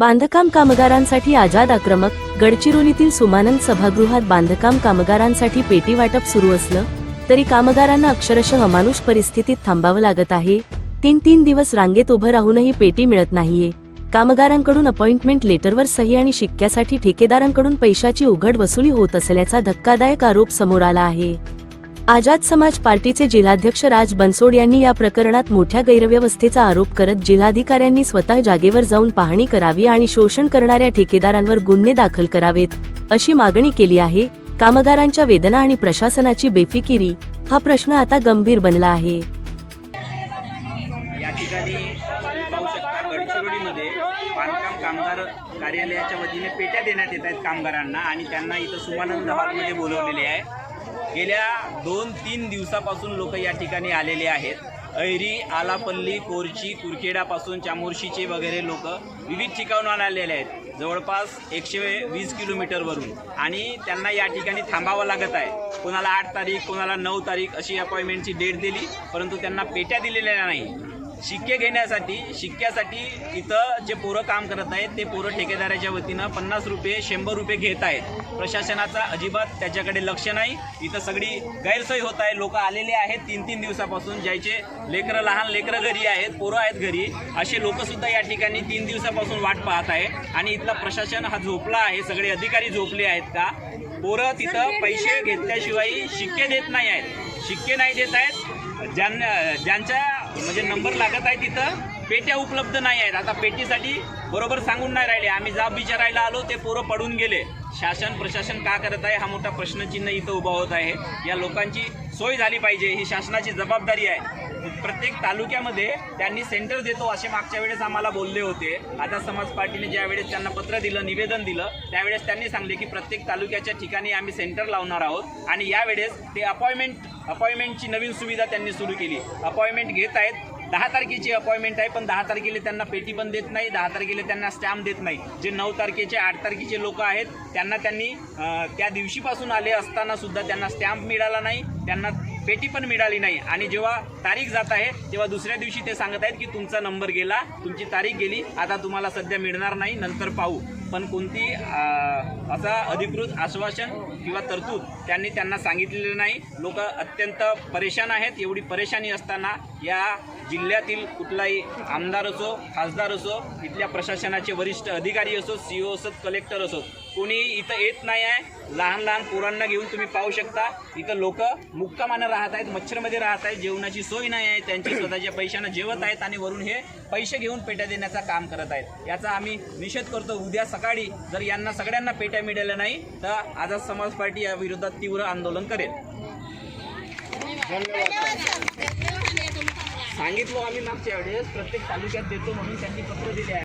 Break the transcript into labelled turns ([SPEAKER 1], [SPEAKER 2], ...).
[SPEAKER 1] बांधकाम कामगारांसाठी आझाद आक्रमक गडचिरोलीतील सुमानंद सभागृहात बांधकाम कामगारांसाठी पेटी वाटप सुरू असलं तरी कामगारांना अक्षरशः अमानुष परिस्थितीत थांबावं लागत आहे. तीन तीन दिवस रांगेत उभं राहूनही पेटी मिळत नाहीये. कामगारांकडून अपॉइंटमेंट लेटरवर सही आणि शिक्क्यासाठी ठेकेदारांकडून पैशाची उघड वसुली होत असल्याचा धक्कादायक आरोप समोर आला आहे. आझाद समाज पार्टीचे जिल्हाध्यक्ष राज बनसोड यांनी या प्रकरणात मोठ्या गैरव्यवस्थेचा आरोप करत जिल्हाधिकाऱ्यांनी स्वतः जागेवर जाऊन पाहणी करावी आणि शोषण करणाऱ्या ठेकेदारांवर गुन्हे दाखल करावेत अशी मागणी केली आहे. कामगारांच्या वेदना आणि प्रशासनाची बेफिकिरी हा प्रश्न आता गंभीर बनला आहे.
[SPEAKER 2] या ठिकाणी पाहू शकता गडचिरोलीमध्ये बांधकाम कामगार कार्यालयाच्या वतीने पेट्या देण्यात येत आहेत कामगारांना आणि त्यांना इथं सुमानंद हॉलमध्ये बोलवलेले आहे. गेल्या दोन तीन दिवसापासून लोक या ठिकाणी आलेले आहेत. ऐरी आलापल्ली कोरची कुरखेडापासून चामोर्शीचे वगैरे लोक विविध ठिकाणून आलेले आहेत. जवळपास एकशे वीस किलोमीटरवरून आणि त्यांना या ठिकाणी थांबावं लागत आहे. कोणाला आठ तारीख कोणाला नऊ तारीख अशी अपॉइंटमेंटची डेट दिली परंतु त्यांना पेट्या दिलेल्या नाही. शिक्के घेण्यासाठी शिक्क्यासाठी इथं जे पोरं काम करत आहेत ते पोरं ठेकेदाराच्या वतीनं पन्नास रुपये शंभर रुपये घेत आहेत. प्रशासनाचा अजिबात त्याच्याकडे लक्ष नाही. इथं सगळी गैरसोय होत आहे. लोक आलेले आहेत तीन तीन दिवसापासून. ज्याचे लेकरं लहान लेकरं घरी आहेत पोरं आहेत घरी असे लोकसुद्धा या ठिकाणी तीन दिवसापासून वाट पाहत आहे. आणि इथला प्रशासन हा झोपला आहे. सगळे अधिकारी झोपले आहेत का? पोरं तिथं पैसे घेतल्याशिवाय शिक्के देत नाही आहेत. शिक्के नाही देत आहेत. ज्यांना ज्यांच्या म्हणजे नंबर लागत आहे तिथं. पेट्या उपलब्ध नाही आहेत. आता पेटीसाठी बरोबर सांगून नाही राहिले. आम्ही जाब विचारायला आलो ते पोरं पडून गेले. शासन प्रशासन का करत आहे? हा मोठा प्रश्नचिन्ह इथं उभा होत आहे. या लोकांची सोय झाली पाहिजे. ही शासनाची जबाबदारी आहे. प्रत्येक तालुक्यामध्ये त्यांनी सेंटर देतो असे मागच्या वेळेस आम्हाला बोलले होते. आता समाज पार्टीने ज्या वेळेस त्यांना पत्र दिलं निवेदन दिलं त्यावेळेस त्यांनी सांगले की प्रत्येक तालुक्याच्या ठिकाणी आम्ही सेंटर लावणार आहोत. आणि यावेळेस ते अपॉइंटमेंट अपॉइंटमेंटची नवीन सुविधा त्यांनी सुरू केली. अपॉइंटमेंट घेत आहेत. दहा तारखेची अपॉइंटमेंट आहे पण दहा तारखेला त्यांना पेटी पण देत नाही दहा तारखेला त्यांना स्टॅम्प देत नाही. जे नऊ तारखेचे आठ तारखेचे लोक आहेत त्यांना त्यांनी त्या दिवशीपासून आले असताना सुद्धा त्यांना स्टॅम्प मिळाला नाही त्यांना पेटी पण मिळाली नाही. आणि जेव्हा तारीख जात आहे तेव्हा दुसऱ्या दिवशी ते सांगत आहेत की तुमचा नंबर गेला तुमची तारीख गेली आता तुम्हाला सध्या मिळणार नाही नंतर पाहू. पण कोणती असा अधिकृत आश्वासन किंवा तरतूद त्यांनी त्यांना सांगितलेलं नाही. लोक अत्यंत परेशान आहेत. एवढी परेशानी असताना या जिल्ह्यातील कुठलाही आमदार असो खासदार असो इथल्या प्रशासनाचे वरिष्ठ अधिकारी असो सी ओ असोत कलेक्टर असोत कोणी इथं येत नाही आहे. लहान लहान पोरांना घेऊन तुम्ही पाहू शकता. इथं लोक मुक्कामानं राहत आहेत मच्छरमध्ये राहत आहेत. जेवणाची सोय नाही आहे. त्यांची स्वतःच्या पैशानं जेवत आहेत आणि वरून हे पैसे घेऊन पेट्या देण्याचं काम करत आहेत. याचा आम्ही निषेध करतो. उद्या सकाळी जर यांना सगळ्यांना पेट्या मिळाल्या नाही तर आझाद समाज पार्टी या विरोधात तीव्र आंदोलन करेल. सांगितलं आम्ही मागच्या वेळेस प्रत्येक तालुक्यात देतो म्हणून त्यांनी पत्र दिले आहे.